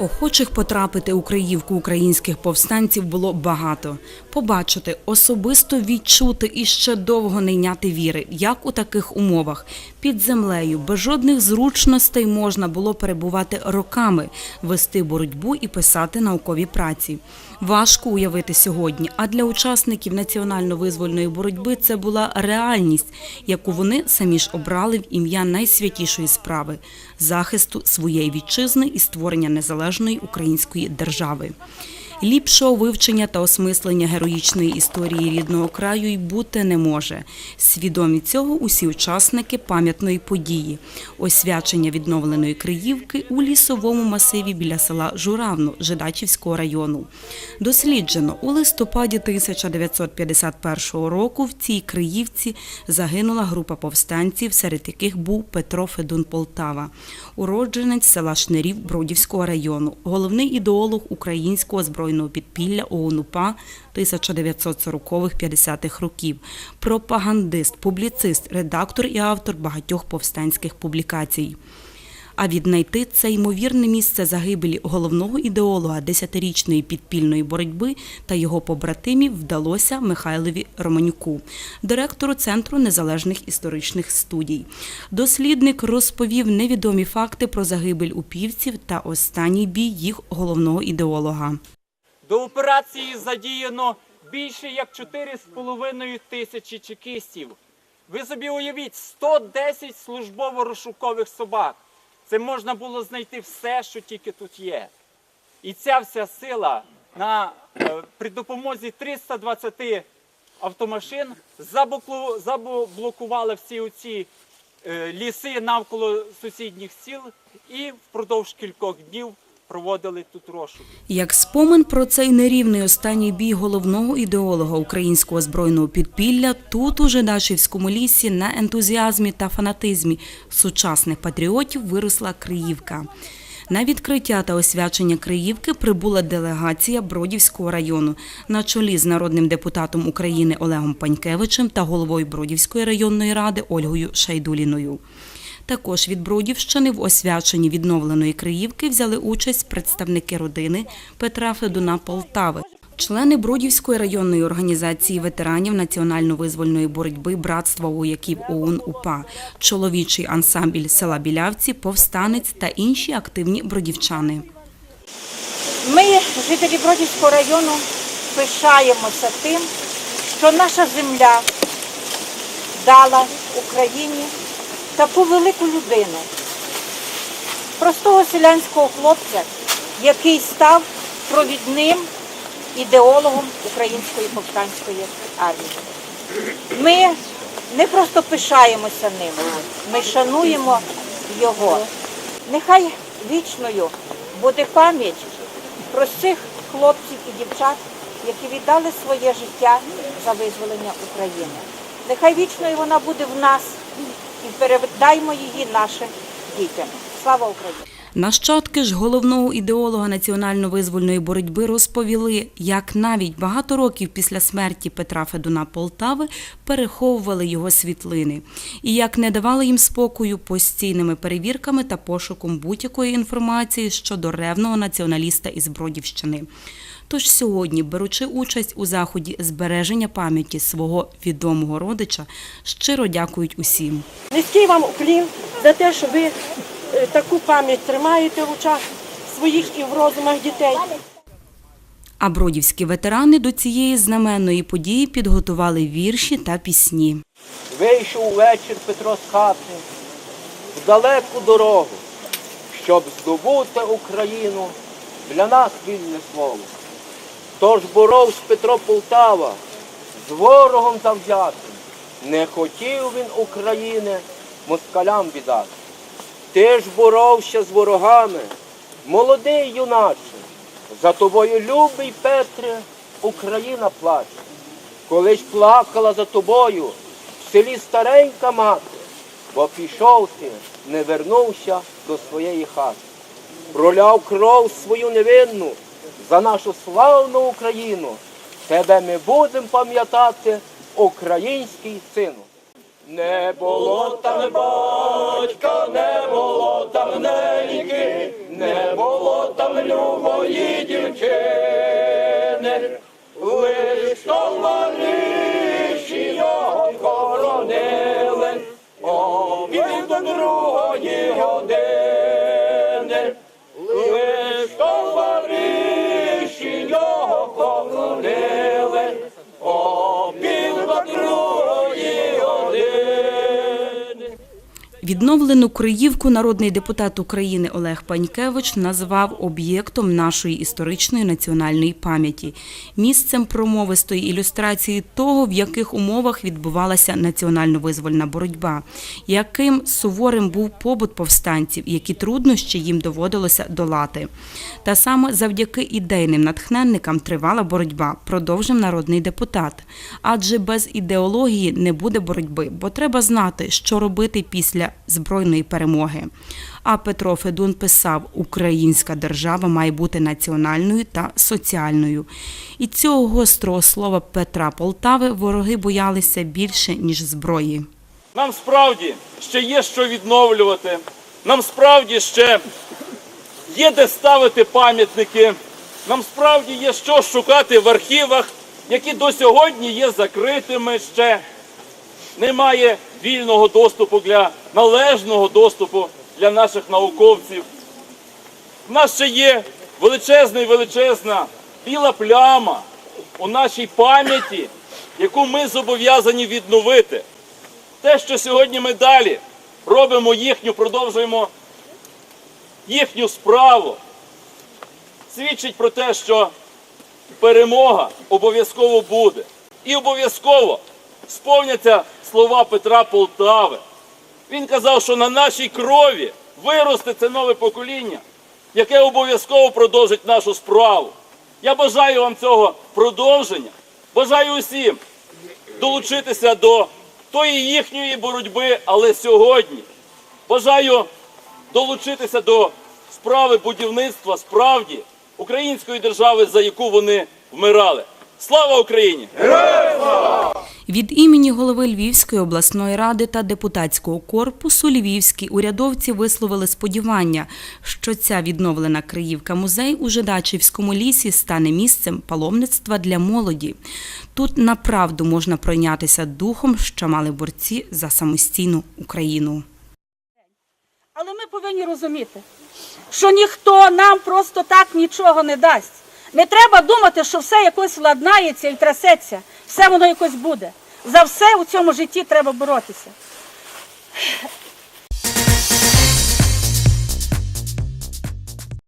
Охочих потрапити у Криївку українських повстанців було багато. Побачити, особисто відчути і ще довго не йняти віри, як у таких умовах під землею, без жодних зручностей можна було перебувати роками, вести боротьбу і писати наукові праці. Важко уявити сьогодні, а для учасників національно-визвольної боротьби це була реальність, яку вони самі ж обрали в ім'я найсвятішої справи захисту своєї вітчизни і створення незалежної української держави. Ліпшого вивчення та осмислення героїчної історії рідного краю й бути не може. Свідомі цього усі учасники пам'ятної події освячення відновленої Криївки у лісовому масиві біля села Журавно Жидачівського району. Досліджено у листопаді 1951 року в цій Криївці загинула група повстанців, серед яких був Петро Федун Полтава, уродженець села Шнирів Бродівського району, головний ідеолог українського збройного підпілля ОУН-УПА 1940-50-х років, пропагандист, публіцист, редактор і автор багатьох повстанських публікацій. А віднайти це ймовірне місце загибелі головного ідеолога десятирічної підпільної боротьби та його побратимів вдалося Михайлові Романюку, директору Центру незалежних історичних студій. Дослідник розповів невідомі факти про загибель упівців та останній бій їх головного ідеолога. До операції задіяно більше як 4,5 тисячі чекістів. Ви собі уявіть, 110 службово-розшукових собак. Це можна було знайти все, що тільки тут є. І ця вся сила на, е, при допомозі 320 автомашин заблоку- заблокувала всі оці е, ліси навколо сусідніх сіл і впродовж кількох днів проводили тут розшук. Як спомин про цей нерівний останній бій головного ідеолога українського збройного підпілля, тут у Жидачівському лісі на ентузіазмі та фанатизмі сучасних патріотів виросла Криївка. На відкриття та освячення Криївки прибула делегація Бродівського району на чолі з народним депутатом України Олегом Панькевичем та головою Бродівської районної ради Ольгою Шайдуліною. Також від Бродівщини в освяченні відновленої Криївки взяли участь представники родини Петра Федуна Полтави. Члени Бродівської районної організації ветеранів національно-визвольної боротьби Братства вояків ОУН УПА, чоловічий ансамбль села Білявці, повстанець та інші активні бродівчани. Ми, жителі Бродівського району, пишаємося тим, що наша земля дала Україні таку велику людину, простого селянського хлопця, який став провідним ідеологом української повстанської армії. Ми не просто пишаємося ним, ми шануємо його. Нехай вічною буде пам'ять про цих хлопців і дівчат, які віддали своє життя за визволення України. Нехай вічною вона буде в нас і передаймо її нашим дітям. Слава Україні! Нащадки ж головного ідеолога національно-визвольної боротьби розповіли, як навіть багато років після смерті Петра Федуна Полтави переховували його світлини, і як не давали їм спокою постійними перевірками та пошуком будь-якої інформації щодо ревного націоналіста із Бродівщини. Тож сьогодні, беручи участь у заході збереження пам'яті свого відомого родича, щиро дякують усім. Низький вам уклін за те, що ви е, таку пам'ять тримаєте в очах своїх і в розумах дітей. А бродівські ветерани до цієї знаменної події підготували вірші та пісні. Вийшов увечір Петро з хати в далеку дорогу, щоб здобути Україну для нас вільне слово. Тож боровсь Петро Полтава з ворогом завзятим. Не хотів він України москалям віддати. Ти ж боровся з ворогами, молодий юначе. За тобою, любий Петре, Україна плаче. Коли ж плакала за тобою в селі старенька мати, бо пішов ти, не вернувся до своєї хати. Проляв кров свою невинну за нашу славну Україну. Тебе ми будемо пам'ятати, український сину. Не було там батька, не було там неньки, не було там любої дівчини, Відновлену Криївку народний депутат України Олег Панькевич назвав об'єктом нашої історичної національної пам'яті, місцем промовистої ілюстрації того, в яких умовах відбувалася національно-визвольна боротьба, яким суворим був побут повстанців, які труднощі їм доводилося долати. Та саме завдяки ідейним натхненникам тривала боротьба, продовжив народний депутат. Адже без ідеології не буде боротьби, бо треба знати, що робити після збройної перемоги. А Петро Федун писав: Українська держава має бути національною та соціальною. І цього гострого слова Петра Полтави вороги боялися більше ніж зброї. Нам справді ще є що відновлювати. Нам справді ще є де ставити пам'ятники. Нам справді є що шукати в архівах, які до сьогодні є закритими ще. Немає вільного доступу для належного доступу для наших науковців. У нас ще є величезна і величезна біла пляма у нашій пам'яті, яку ми зобов'язані відновити. Те, що сьогодні ми далі робимо їхню, продовжуємо їхню справу, свідчить про те, що перемога обов'язково буде. І обов'язково сповняться слова Петра Полтави. Він казав, що на нашій крові виросте це нове покоління, яке обов'язково продовжить нашу справу. Я бажаю вам цього продовження. Бажаю усім долучитися до тої їхньої боротьби, але сьогодні. Бажаю долучитися до справи будівництва справді української держави, за яку вони вмирали. Слава Україні! Від імені голови Львівської обласної ради та депутатського корпусу львівські урядовці висловили сподівання, що ця відновлена Криївка музей у Жидачівському лісі стане місцем паломництва для молоді. Тут направду можна пройнятися духом, що мали борці за самостійну Україну. Але ми повинні розуміти, що ніхто нам просто так нічого не дасть. Не треба думати, що все якось владнається і трясеться, все воно якось буде. За все у цьому житті треба боротися.